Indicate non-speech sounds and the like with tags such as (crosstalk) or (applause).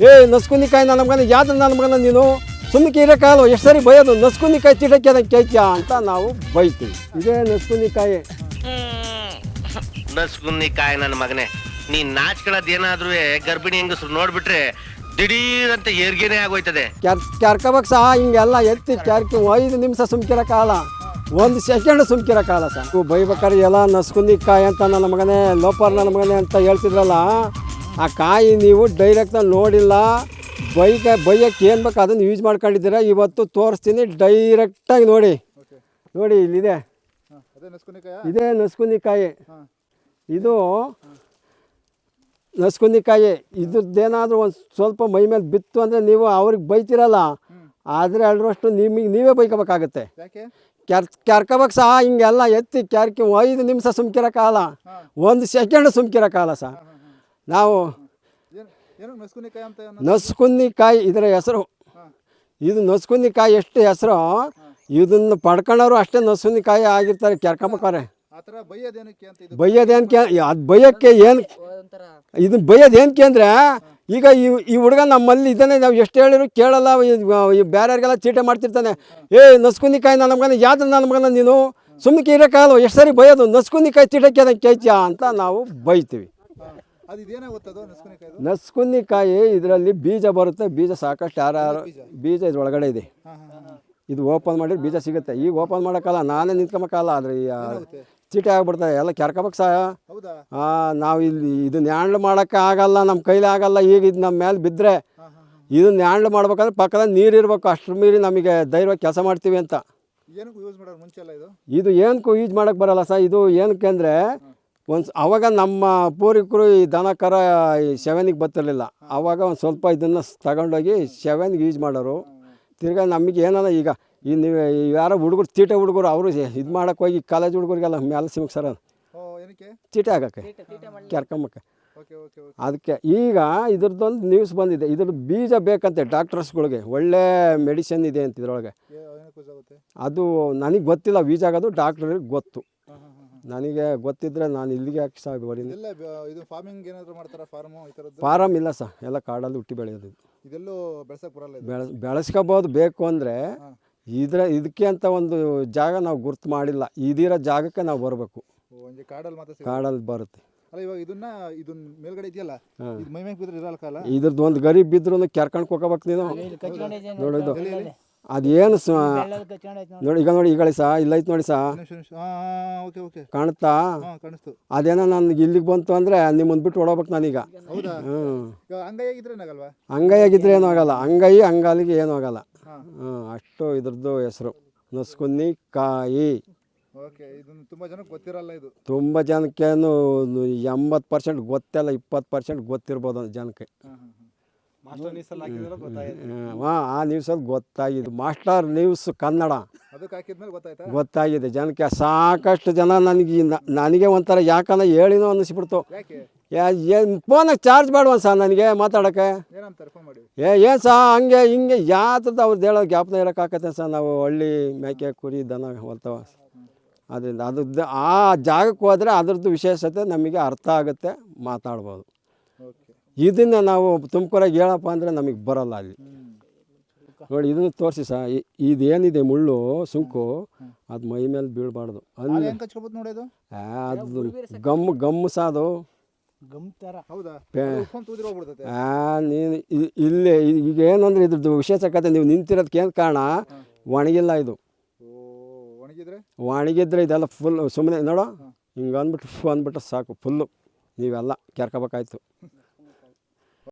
ಏ ನಸ್ಕುನಿಕಾಯಿ ನನ್ನ ಮಗನ ಯಾವ್ದು ನನ್ನ ಮಗನ ನೀನು? ಸುಮ್ಮನೆ ಇರೋಕ್ಕಾಗಲ್ಲ ಎಷ್ಟು ಸರಿ ಬೈಯೋದು? ನಸ್ಕುನಿಕಾಯಿ ತಿಡಕ್ಕೆ ಅದಕ್ಕೆ ಕೇಳ್ತೀಯ ಅಂತ ನಾವು ಬೈತೀವಿ. ಇದೇ ನಸ್ಕುನಿಕಾಯಿ. ಕಾಯಿ ನನ್ನ ಮಗನೇ ನೀ ನಾಚ್ಕೊಳ್ಳೋದೇನಾದ್ರೂ ಗರ್ಭಿಣಿ ಹೆಂಗಸ್ರು ನೋಡ್ಬಿಟ್ರೆ ದಿಢೀರ್ ಅಂತ ಏರ್ಗೇನೆ ಆಗೋಯ್ತದೆ. ಕ್ಯಾರ್ ಕ್ಯಾರ್ಕಬೇಕು ಸಹ ಹಿಂಗೆಲ್ಲ ಎತ್ತಿ ಕೆರ್ಕಿ ಐದು ನಿಮಿಷ ಸುಮ್ಕಿರಕ್ಕಾಗಲ್ಲ. ಒಂದು ಸೆಕೆಂಡ್ ಸುಮ್ಕಿರೋಕ್ಕಾಗಲ್ಲ ಸರ್. ಬೈಬೇಕಾದ್ರೆ ಎಲ್ಲ ನಸ್ಕುನಿಕಾಯಿ ಅಂತ ನನ್ನ ಮಗನೇ ಲೋಪರ್ ನನ್ನ ಮಗನೇ ಅಂತ ಹೇಳ್ತಿದ್ರಲ್ಲ ಆ ಕಾಯಿ ನೀವು ಡೈರೆಕ್ಟಾಗಿ ನೋಡಿಲ್ಲ. ಬೈಕ ಬೈಯಕ್ಕೆ ಏನು ಬೇಕು ಅದನ್ನು ಯೂಸ್ ಮಾಡ್ಕೊಂಡಿದ್ದೀರ? ಇವತ್ತು ತೋರಿಸ್ತೀನಿ ಡೈರೆಕ್ಟಾಗಿ ನೋಡಿ. ನೋಡಿ ಇಲ್ಲಿದೆ. ಇದೇ ನಸ್ಕುನಿಕಾಯಿ. ಇದು ನಸ್ಕುನಿಕಾಯಿ. ಇದ್ರದ್ದೇನಾದರೂ ಒಂದು ಸ್ವಲ್ಪ ಮೈ ಮೇಲೆ ಬಿತ್ತು ಅಂದರೆ ನೀವು ಅವ್ರಿಗೆ ಬೈತಿರಲ್ಲ. ಆದರೆ ಅಲ್ರಷ್ಟು ನಿಮಗೆ ನೀವೇ ಬೈಕೋಬೇಕಾಗತ್ತೆ. ಕೆರ್ ಕ್ಯಾರ್ ಕ್ಯಾರ್ಕೋಬೇಕು ಸಹ ಹಿಂಗೆಲ್ಲ ಎತ್ತಿ ಕೆರ್ಕಿ ಐದು ನಿಮಿಷ ಸುಮ್ಕಿರೋಕ್ಕಾಗಲ್ಲ. ಒಂದು ಸೆಕೆಂಡ್ ಸುಮ್ಕಿರೋಕ್ಕಾಗಲ್ಲ ಸಹ ನಾವು ನಸ್ಕುನ್ನಿಕಾಯಿ ಏನು ಇದರ ಹೆಸರು. ಇದು ನಸ್ಕುನಿಕಾಯಿ ಎಷ್ಟು ಹೆಸರು? ಇದನ್ನು ಪಡ್ಕೊಳ್ಳೋರು ಅಷ್ಟೇ ನಸ್ಕುನಿಕಾಯಿ ಆಗಿರ್ತಾರೆ ಕೆರ್ಕೊಂಬಕ್ಕಾರೆ ಬೈಯೋದೇನಕ್ಕೆ ಅದು ಬೈಯೋಕ್ಕೆ ಏನು ಇದನ್ನ ಬೈಯೋದೇನಕ್ಕೆ ಅಂದರೆ ಈಗ ಈ ಈ ಹುಡುಗ ನಮ್ಮಲ್ಲಿ ಇದನ್ನೇ ನಾವು ಎಷ್ಟು ಹೇಳಿದ್ರು ಕೇಳಲ್ಲ ಈ ಬೇರೆಯವ್ರಿಗೆಲ್ಲ ಚೀಟೆ ಮಾಡ್ತಿರ್ತಾನೆ. ಏ ನಸ್ಕುನಿಕಾಯಿ ನನ್ನ ಮಗನ ಯಾವ್ದು ನನ್ನ ಮಗನ ನೀನು? ಸುಮ್ಮನೆ ಇರೋಕ್ಕಾಗಲ್ಲ ಎಷ್ಟು ಸರಿ ಬೈಯೋದು? ನಸ್ಕುನಿಕಾಯಿ ಚೀಟಕ್ಕೆ ಅದಕ್ಕೆ ಕೇಳ್ತೀಯ ಅಂತ ನಾವು ಬೈತೀವಿ. ಅದು ಇದೇನಾಗುತ್ತದು ನಸ್ಕೊನಿಕಾಯ್ದು? ನಸ್ಕುನಿಕಾಯಿ ಇದರಲ್ಲಿ ಬೀಜ ಬರುತ್ತೆ ಬೀಜ ಸಾಕಷ್ಟು ಯಾರ್ಯಾರು ಬೀಜ? ಇದ್ರ ಒಳಗಡೆ ಇದೆ. ಇದು ಓಪನ್ ಮಾಡಿದ್ರೆ ಬೀಜ ಸಿಗುತ್ತೆ. ಈಗ ಓಪನ್ ಮಾಡೋಕ್ಕಲ್ಲ ನಾನೇ ನಿಂತ್ಕೊಬೇಕಲ್ಲ ಆದರೆ ಈ ಚೀಟಿ ಆಗ್ಬಿಡ್ತಾರೆ ಎಲ್ಲ ಕೆರ್ಕೋಬೇಕು ಸಹ ನಾವು ಇಲ್ಲಿ ಇದನ್ನ ಹ್ಯಾಂಡ್ಲ್ ಮಾಡೋಕ್ಕೆ ಆಗಲ್ಲ ನಮ್ಮ ಕೈಲಿ ಆಗಲ್ಲ ಈಗ ಇದು ನಮ್ಮ ಮೇಲೆ ಬಿದ್ದರೆ ಇದನ್ನ ಹ್ಯಾಂಡ್ಲ್ ಮಾಡ್ಬೇಕಂದ್ರೆ ಪಕ್ಕದಲ್ಲಿ ನೀರು ಇರಬೇಕು ಅಷ್ಟ್ರ ಮೀರಿ ನಮಗೆ ಧೈರ್ಯವಾಗಿ ಕೆಲಸ ಮಾಡ್ತೀವಿ ಅಂತ. ಇದು? ಏನಕ್ಕೂ ಯೂಸ್ ಮಾಡೋಕ್ಕೆ ಬರಲ್ಲ ಸರ್. ಇದು ಏನಕ್ಕೆ ಅಂದರೆ ಒಂದು ಅವಾಗ ನಮ್ಮ ಪೂರ್ವಿಕರು ಈ ದನ ಕರ ಈ ಸೆವೆನಿಗೆ ಬತ್ತಿರಲಿಲ್ಲ ಆವಾಗ ಒಂದು ಸ್ವಲ್ಪ ಇದನ್ನು ತಗೊಂಡೋಗಿ ಸೆವೆನ್ಗೆ ಯೂಸ್ ಮಾಡೋರು. ತಿರ್ಗಾ ನಮಗೆ ಏನಾರ ಈಗ ಈ ನೀವು ಯಾರೋ ಹುಡುಗರು ತೀಟೆ ಹುಡುಗರು ಅವರು ಇದು ಮಾಡೋಕೆ ಹೋಗಿ ಕಾಲೇಜ್ ಹುಡುಗರಿಗೆಲ್ಲ ಮೇಲೆ ಸಿಮಕ್ ಸರ್ ಓ ಏನಕ್ಕೆ? ಚೀಟೆ ಆಗಕ್ಕೆ. ಕೆರ್ಕೊಂಬಕ್ಕೆ. Okay okay okay. ಅದಕ್ಕೆ ಈಗ ಇದ್ರದ್ದೊಂದು ನ್ಯೂಸ್ ಬಂದಿದೆ. ಇದ್ರ ಬೀಜ ಬೇಕಂತೆ ಡಾಕ್ಟರ್ಸ್ಗಳಿಗೆ. ಒಳ್ಳೆ ಮೆಡಿಸಿನ್ ಇದೆ ಅಂತ ಇದ್ರೊಳಗೆ. ಏನಕ್ಕೆ ಯೂಸ್ ಆಗುತ್ತೆ? ಅದು ನನಗೆ ಗೊತ್ತಿಲ್ಲ. ಬೀಜ ಆಗೋದು ಡಾಕ್ಟ್ರಿಗೆ ಗೊತ್ತು. ನನಗೆ ಗೊತ್ತಿದ್ರೆ ನಾನು ಇಲ್ಲಿಗೆ ಹಾಕಿ ಸಾಕು ಬರೀನಿ ಇದೆಲ್ಲ ಬ- ಇದು ಫಾರ್ಮಿಂಗ್ ಏನಾದರೂ ಮಾಡ್ತಾರಾ? ಫಾರ್ಮು ಈ ಥರದ್ದು ಫಾರಮ್ ಇಲ್ಲ ಸರ್. ಎಲ್ಲ ಕಾಡಲ್ಲಿ ಹುಟ್ಟಿ ಬೆಳೆಯೋದು. ಇದು. ಇದೆಲ್ಲೂ ಬೆಳ್ಸಕ್ಕೆ ಬರಲ್ಲ ಇದು? ಬೆಳೆಸ್ ಬೆಳೆಸ್ಕೋಬೋದು ಬೇಕು ಅಂದರೆ ಹಾಂ. ಇದ್ರ ಇದಕ್ಕೆ ಅಂತ ಒಂದು ಜಾಗ ನಾವು ಗುರ್ತು ಮಾಡಿಲ್ಲ. ಇದಿರೋ ಜಾಗಕ್ಕೆ ನಾವು ಬರಬೇಕು. ಓ ಕಾಡಲ್ಲಿ ಮಾತ್ರ ಸಿಗುತ್ತೆ. ಕಾಡಲ್ಲಿ ಬರುತ್ತೆ. ಅಲ್ಲ ಇವಾಗ ಇದನ್ನ ಇದನ್ನ ಮೇಲ್ಗಡೆ ಇದೆಯಲ್ಲ? ಇದು ಬಿದ್ರೆ ಇರಲ್ಲ ಕಾಲ? ಇದ್ರದ್ದು ಒಂದು ಗರಿ ಬಿದ್ರು ಕೆರ್ಕೊಂಡು ಹೋಗ್ಬೇಕು ನೀನು. ನೋಡಿದ್ದು ಅದೇನು ಸ ನೋಡಿ. ಈಗ ನೋಡಿ ಈಗ ಸಹ ಇಲ್ಲ ಐತೆ ನೋಡಿ ಸಹ ಓಕೆ ಓಕೆ. ಕಾಣುತ್ತಾ? ಹಾಂ ಕಾಣಿಸ್ತು. ಅದೇನೋ ನನಗೆ ಇಲ್ಲಿಗೆ ಬಂತು ಅಂದರೆ ನಿಮ್ಮನ್ನು ಬಿಟ್ಟು ಓಡೋಬೇಕು ನಾನೀಗ. ಹೌದಾ? ಹ್ಞೂ ಇವಾಗ ಅಂಗೈಯಾಗಿದ್ರೆ ಏನಾಗಲ್ವಾ? ಅಂಗೈಯಾಗಿದ್ರೆ ಏನೂ ಆಗಲ್ಲ. ಅಂಗೈ ಅಂಗಾಲಿಗೆ ಏನೂ ಆಗಲ್ಲ. ಹ್ಞೂ ಅಷ್ಟು ಇದ್ರದ್ದು ಹೆಸರು. ನಸ್ಕುನ್ನಿ ಕಾಯಿ. ಓಕೆ ಇದನ್ನ ತುಂಬ ಜನಕ್ಕೆ ಗೊತ್ತಿರಲ್ಲ ಇದು. ತುಂಬ ಜನಕ್ಕೇನು ಎಂಬತ್ತು ಪರ್ಸೆಂಟ್ ಗೊತ್ತಿಲ್ಲ ಇಪ್ಪತ್ತು ಪರ್ಸೆಂಟ್ ಗೊತ್ತಿರ್ಬೋದು ಜನಕ್ಕೆ. ಹಾಂ ನ್ಯೂಸ್ ಹಾಂ ಹ್ಮ್, ಹಾಂ ಆ ನ್ಯೂಸಲ್ಲಿ ಗೊತ್ತಾಗಿದೆ. Master news Kannada. ಅದಕ್ಕೆ ಹಾಕಿದ್ಮೇಲೆ ಗೊತ್ತಾಯ್ತಾ? ಗೊತ್ತಾಗಿದೆ ಜನಕ್ಕೆ. ಸಾಕಷ್ಟು ಜನ ನನಗೆ ನನಗೆ ಒಂಥರ ಯಾಕಂದ್ರೆ ಹೇಳಿನೋ ಅನ್ನಿಸ್ಬಿಡ್ತು. ಯಾಕೆ? ಏನು ಫೋನಾಗ ಚಾರ್ಜ್ ಮಾಡುವ ಸರ್ ನನಗೆ ಮಾತಾಡೋಕ್ಕೆ? ಏನಂತಾರೆ ಫೋನ್ ಮಾಡಿ? ಏ ಏನು ಸಹ ಹಂಗೆ ಹಿಂಗೆ ಯಾವ್ದು ಅವ್ರದ್ದು ಹೇಳೋ ಜ್ಞಾಪನ ಇರೋಕ್ಕಾಗತ್ತೆ ಸರ್ ನಾವು ಹಳ್ಳಿ ಮೇಕೆ ಕುರಿ ದನ ಹೊಲ್ತವ. ಅದರಿಂದ ಅದ್ರದ್ದು ಆ ಜಾಗಕ್ಕೆ ಹೋದರೆ ಅದ್ರದ್ದು ವಿಶೇಷತೆ ನಮಗೆ ಅರ್ಥ ಆಗುತ್ತೆ ಮಾತಾಡ್ಬೋದು. ಇದನ್ನು ನಾವು ತುಮಕೂರಾಗ ಹೇಳಪ್ಪ ಅಂದರೆ ನಮಗೆ ಬರಲ್ಲ ಅಲ್ಲಿ. ನೋಡಿ ಇದನ್ನು ತೋರಿಸಿ ಸಹ ಇದೇನಿದೆ ಮುಳ್ಳು ಸುಂಕು ಅದು ಮೈ ಮೇಲೆ ಬೀಳಬಾರ್ದು. ಅದು ಗಮ್ ಗಮ್ಮು ಸಾದು. ನೀನು ಇಲ್ಲೇ ಈಗ ಏನಂದ್ರೆ ಇದ್ರದ್ದು ವಿಶೇಷ ಕತೆ ನೀವು ನಿಂತಿರೋದಕ್ಕೆ ಏನು ಕಾರಣ ಒಣಗಿಲ್ಲ ಇದು. ಓ ಒಣಗಿದ್ರೆ? ಇದೆಲ್ಲ ಫುಲ್ ಸುಮ್ಮನೆ ನೋಡೋ ಹಿಂಗೆ ಅಂದ್ಬಿಟ್ಟು ಫು ಅಂದ್ಬಿಟ್ಟು ಸಾಕು ಫುಲ್ಲು. ನೀವೆಲ್ಲ ಕೆರ್ಕೋಬೇಕಾಯ್ತು. (laughs)